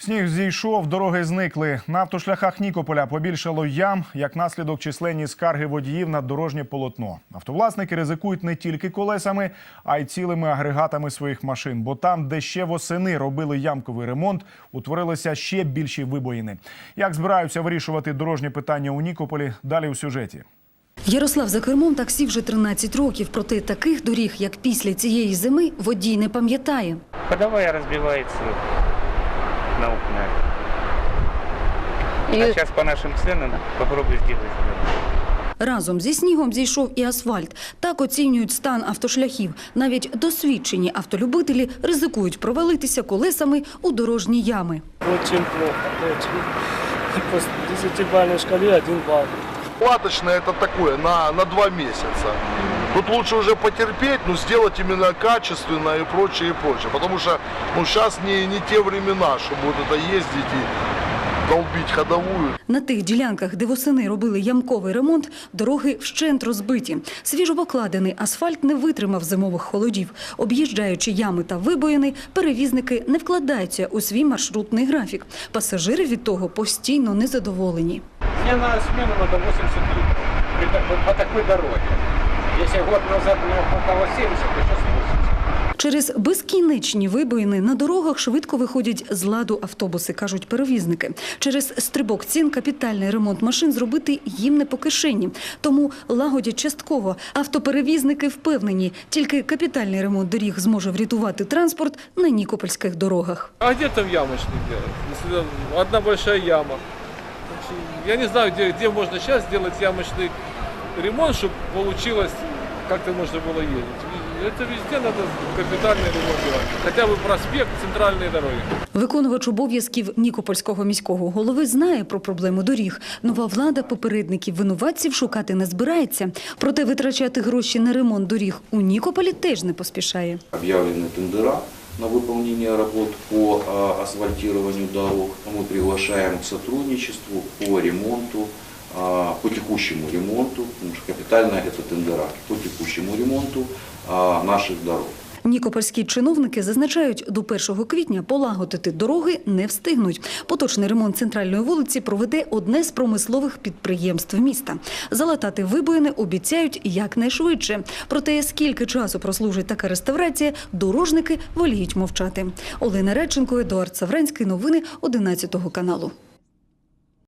Сніг зійшов, дороги зникли. На автошляхах Нікополя побільшало ям, як наслідок численні скарги водіїв на дорожнє полотно. Автовласники ризикують не тільки колесами, а й цілими агрегатами своїх машин. Бо там, де ще восени робили ямковий ремонт, утворилися ще більші вибоїни. Як збираються вирішувати дорожні питання у Нікополі? Далі у сюжеті. Ярослав за кермом таксі вже 13 років. Проте таких доріг, як після цієї зими, водій не пам'ятає. Ходовая разбивается на окна. А сейчас по нашим ценам попробуй сделать. это. разом зі снігом зійшов і асфальт. Так оцінюють стан автошляхів. Навіть досвідчені автолюбителі ризикують провалитися колесами у дорожні ями. Дуже плохо, дуже. По 10 бальній шкалі один балл Платочное это такое, на, на два месяца. Тут лучше уже потерпеть, но сделать именно качественно и прочее, и прочее. Потому что ну, сейчас не, не те времена, чтобы вот это ездить и долбить ходовую. На тих ділянках, де восени робили ямковий ремонт, дороги вщент розбиті. Свіжопокладений асфальт не витримав зимових холодів. Об'їжджаючи ями та вибоїни, перевізники не вкладаються у свій маршрутний графік. Пасажири від того постійно незадоволені. Мне на смену надо 80 литров при по, по такой дороге. Если год назад мне хватало 70, то сейчас 80. Через безкінечні вибоїни на дорогах швидко виходять з ладу автобуси, кажуть перевізники. Через стрибок цін капітальний ремонт машин зробити їм не по кишені. Тому лагодять частково. Автоперевізники впевнені, тільки капітальний ремонт доріг зможе врятувати транспорт на нікопольських дорогах. А где там ямочник делать? Одна большая яма. Значит, Я не знаю, где, где можно сейчас сделать ямочный ремонт, чтобы получилось, как-то можно было ездить. Это везде надо капитальный ремонт делать. Хотя бы проспект, центральные дороги. Виконувач обов'язків Нікопольського міського голови знає про проблему доріг. Нова влада попередників винуватців шукати не збирається. Проте витрачати гроші на ремонт доріг у Нікополі теж не поспішає. Объявлены тендера На выполнение работ по а, асфальтированию дорог. Мы приглашаем к сотрудничеству по ремонту, а, по текущему ремонту, потому что капитально это тендера, по текущему ремонту а, наших дорог. Нікопольські чиновники зазначають, до 1 квітня полагодити дороги не встигнуть. Поточний ремонт центральної вулиці проведе одне з промислових підприємств міста. Залатати вибоїни обіцяють якнайшвидше. Проте скільки часу прослужить така реставрація, дорожники воліють мовчати. Олена Реченко, Едуард Савранський. Новини 11 каналу.